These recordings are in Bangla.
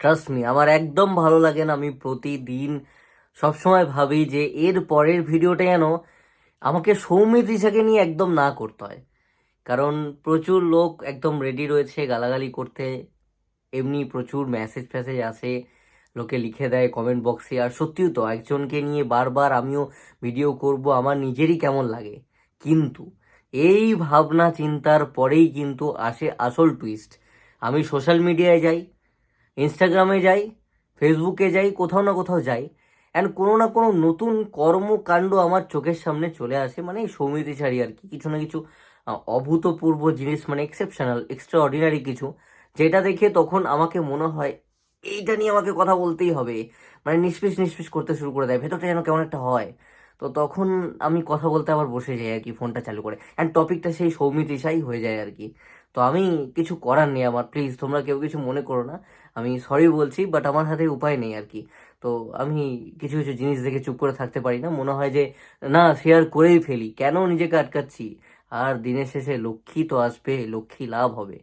ট্রাস্ট মি আমার একদম ভালো লাগে না। আমি প্রতিদিন সবসময় ভাবি যে এর পরের ভিডিওটা যেন আমাকে সৌমিত ঋষাকে নিয়ে একদম না করতে হয়। কারণ প্রচুর লোক একদম রেডি রয়েছে গালাগালি করতে। এমনি প্রচুর মেসেজ ফ্যাসেজ আসে, লোকে লিখে দেয় কমেন্ট বক্সে আর সত্যিও তো, একজনকে নিয়ে বারবার আমিও ভিডিও করব, আমার নিজেরই কেমন লাগে। কিন্তু এই ভাবনা চিন্তার পরেই কিন্তু আসে আসল টুইস্ট আমি সোশ্যাল মিডিয়ায় যাই ইনস্টাগ্রামে যাই ফেসবুকে যাই, কোথাও না কোথাও যাই অ্যান্ড কোনো না কোনো নতুন কর্মকাণ্ড আমার চোখের সামনে চলে আসে মানে এই সৌমিতি ছাড়ি আর কি, কিছু না কিছু অভূতপূর্ব জিনিস মানে এক্সেপশনাল এক্সট্রা অর্ডিনারি কিছু, যেটা দেখে তখন আমাকে মনে হয়, এইটা নিয়ে আমাকে কথা বলতেই হবে মানে নিষ্পিস নিষ্পিস করতে শুরু করে দেয়, ভেতরটা যেন কেমন একটা হয়। তো তখন আমি কথা বলতে আবার বসে যাই আর কি, ফোনটা চালু করে অ্যান্ড টপিকটা সেই সৌমিত হয়ে যায় আর কি। তো আমি কিছু করার নেই আমার প্লিজ তোমরা কেউ কিছু মনে করো না। আমি সরি বলছি বাট আমার হাতে উপায় নেই আর কি। তো আমি কিছু কিছু জিনিস দেখে চুপ করে থাকতে পারি না। মনে হয় যে, না শেয়ার করেই ফেলি। কেন নিজেকে আটকাচ্ছি? আর দিনের শেষে লক্ষ্মী তো আসবে, লক্ষ্মী লাভ হবে।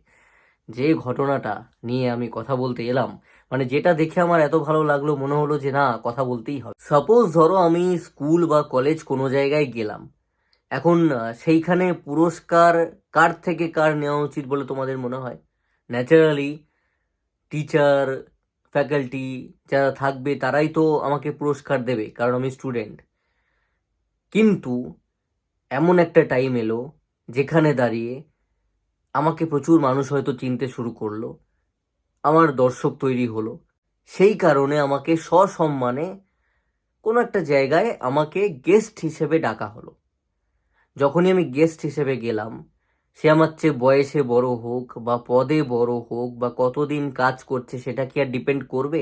যে ঘটনাটা নিয়ে আমি কথা বলতে এলাম মানে যেটা দেখে আমার এত ভালো লাগল, মনে হলো যে, না, কথা বলতেই হবে। সাপোজ ধরো আমি স্কুল বা কলেজ কোনো জায়গায় গেলাম। এখন সেইখানে পুরস্কার কার থেকে কার নেওয়া উচিত বলে তোমাদের মনে হয়? ন্যাচারালি টিচার ফ্যাকাল্টি যারা থাকবে তারাই তো আমাকে পুরস্কার দেবে, কারণ আমি স্টুডেন্ট কিন্তু এমন একটা টাইম এলো যেখানে দাঁড়িয়ে আমাকে প্রচুর মানুষ হয়তো চিনতে শুরু করল, আমার দর্শক তৈরি হলো। সেই কারণে আমাকে সসম্মানে কোনো একটা জায়গায় আমাকে গেস্ট হিসেবে ডাকা হলো। যখনই আমি গেস্ট হিসেবে গেলাম, সে আমার চেয়ে বয়সে বড় হোক বা পদে বড় হোক বা কতদিন কাজ করছে সেটা কি আর ডিপেন্ড করবে?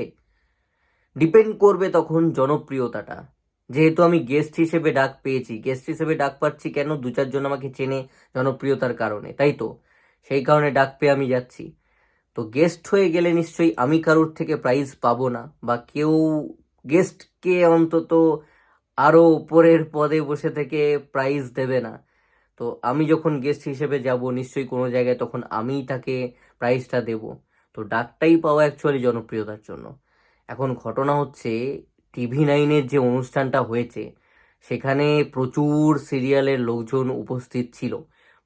ডিপেন্ড করবে তখন জনপ্রিয়তাটা। যেহেতু আমি গেস্ট হিসেবে ডাক পেয়েছি গেস্ট হিসেবে ডাক পাচ্ছি কেন? দু চারজন আমাকে চেনে জনপ্রিয়তার কারণে, তাই তো? সেই কারণে ডাক পেয়ে আমি যাচ্ছি। তো গেস্ট হয়ে গেলে নিশ্চয়ই আমি কারোর থেকে প্রাইজ পাবো না বা কেউ গেস্টকে অন্তত আরও উপরের পদে বসে থেকে প্রাইজ দেবে না। তো আমি যখন গেস্ট হিসেবে যাব, নিশ্চয়ই কোনো জায়গায় তখন আমিই তাকে প্রাইজটা দেব। তো ডাকটাই পাওয়া অ্যাকচুয়ালি জনপ্রিয়তার জন্য। এখন ঘটনা হচ্ছে টিভি নাইনের যে অনুষ্ঠানটা হয়েছে, সেখানে প্রচুর সিরিয়ালের লোকজন উপস্থিত ছিল।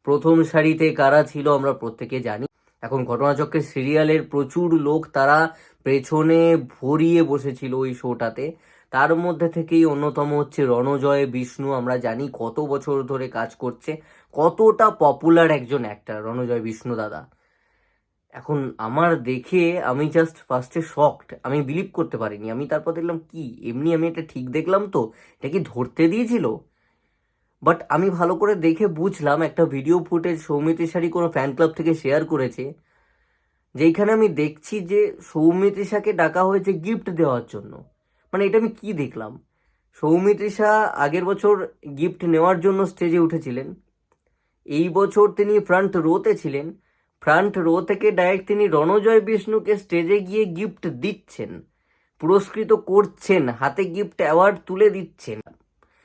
প্রথম সারিতে কারা ছিল আমরা প্রত্যেকে জানি। এখন ঘটনাচক্রের সিরিয়ালের প্রচুর লোক তারা পেছনে ভরিয়ে বসেছিল ওই শোটাতে তার মধ্যে থেকেই অন্যতম হচ্ছে রণজয়, বিষ্ণু। আমরা জানি কত বছর ধরে কাজ করছে, কতটা পপুলার একজন অ্যাক্টার রণজয়, বিষ্ণু দাদা। এখন আমার দেখে আমি জাস্ট ফার্স্টে শকড আমি বিলিভ করতে পারিনি। আমি তারপর দেখলাম, কি, এমনি আমি এটা ঠিক দেখলাম তো? এটা কি ধরতে দিয়েছিল? বাট আমি ভালো করে দেখে বুঝলাম, একটা ভিডিও ফুটেজ সৌমিত ইশারি কোনো ফ্যান ক্লাব থেকে শেয়ার করেছে, যেইখানে আমি দেখছি যে সৌমিত ইশাকে ডাকা হয়েছে গিফট দেওয়ার জন্য। মানে এটা আমি কি দেখলাম? সৌমিত ইশা আগের বছর গিফট নেওয়ার জন্য স্টেজে উঠেছিলেন। এই বছর তিনি ফ্রন্ট রোতে ছিলেন। ফ্রন্ট রো থেকে ডাইরেক্ট তিনি রণজয় বিষ্ণুকে স্টেজে গিয়ে গিফট দিচ্ছেন। পুরস্কৃত করছেন, হাতে গিফট অ্যাওয়ার্ড তুলে দিচ্ছেন।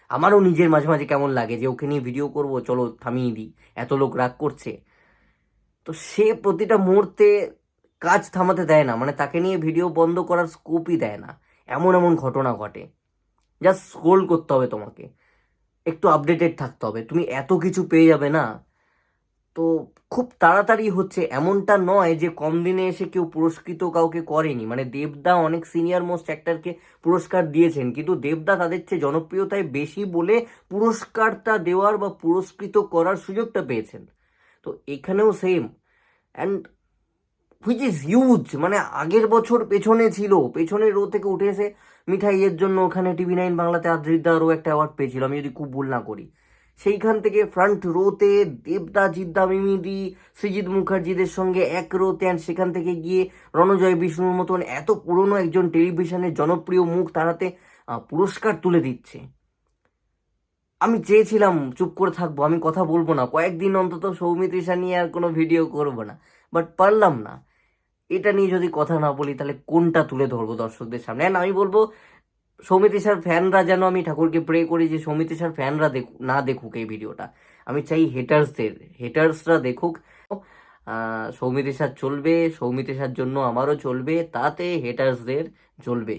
আমারও নিজের মাঝে মাঝে কেমন লাগে যে ওকে নিয়ে ভিডিও করব, চলো থামিয়ে দিই। এত লোক রাগ করছে। তো সে প্রতিটা মুহূর্তে কাজ থামাতে দেয় না। মানে তাকে নিয়ে ভিডিও বন্ধ করার স্কোপই দেয় না। এমন এমন ঘটনা ঘটে। জাস্ট স্ক্রোল করতে হবে তোমাকে। একটু আপডেটেড থাকতে হবে। তুমি এত কিছু পেয়ে যাবে না। তো খুব তাড়াতাড়ি হচ্ছে। এমনটা নয় যে কম দিনে এসে কেউ পুরস্কৃত কাউকে করেনি। মানে দেবদা অনেক সিনিয়র মোস্ট অ্যাক্টরকে পুরস্কার দিয়েছেন। কিন্তু দেবদা তাদের চেয়ে জনপ্রিয়তায় বেশি বলে পুরস্কারটা দেওয়ার বা পুরস্কৃত করার সুযোগটা পেয়েছেন। তো এখানেও same and which is huge মানে আগের বছর পেছনে ছিল, পেছনের রো থেকে উঠে এসে মিঠাইয়ের জন্য ওখানে টিভি নাইন বাংলাতে আদ্রিদা আরও একটা অ্যাওয়ার্ড পেয়েছিল, আমি যদি খুব ভুল না করি। সেইখান থেকে ফ্রন্ট রোতে দেবদা, জিদ্দা, মিমিদি সৃজিৎ মুখার্জিদের সঙ্গে এক রোতে অ্যান্ড সেখান থেকে গিয়ে রণজয় বিষ্ণুর মতন এত পুরনো একজন টেলিভিশনের জনপ্রিয় মুখ তারাতে পুরস্কার তুলে দিচ্ছে। আমি চেয়েছিলাম, চুপ করে থাকব, আমি কথা বলব না, কয়েকদিন অন্তত সৌমিত ঈশা নিয়ে আর কোনো ভিডিও করব না বাট পারলাম না। এটা নিয়ে যদি কথা না বলি, তাহলে কোনটা তুলে ধরবো দর্শকদের সামনে? আমি বলব সৌমিত স্যার ফ্যানরা যেন আমি ঠাকুরকে প্রে করি যে সৌমিত স্যার ফ্যানরা দেখুক, না দেখুক এই ভিডিওটা। আমি চাই হেটার্সদের হেটার্সরা দেখুক। সৌমিতি স্যার চলবে সৌমিতি স্যার জন্য আমারও চলবে, তাতে হেটার্সদের জ্বলবে।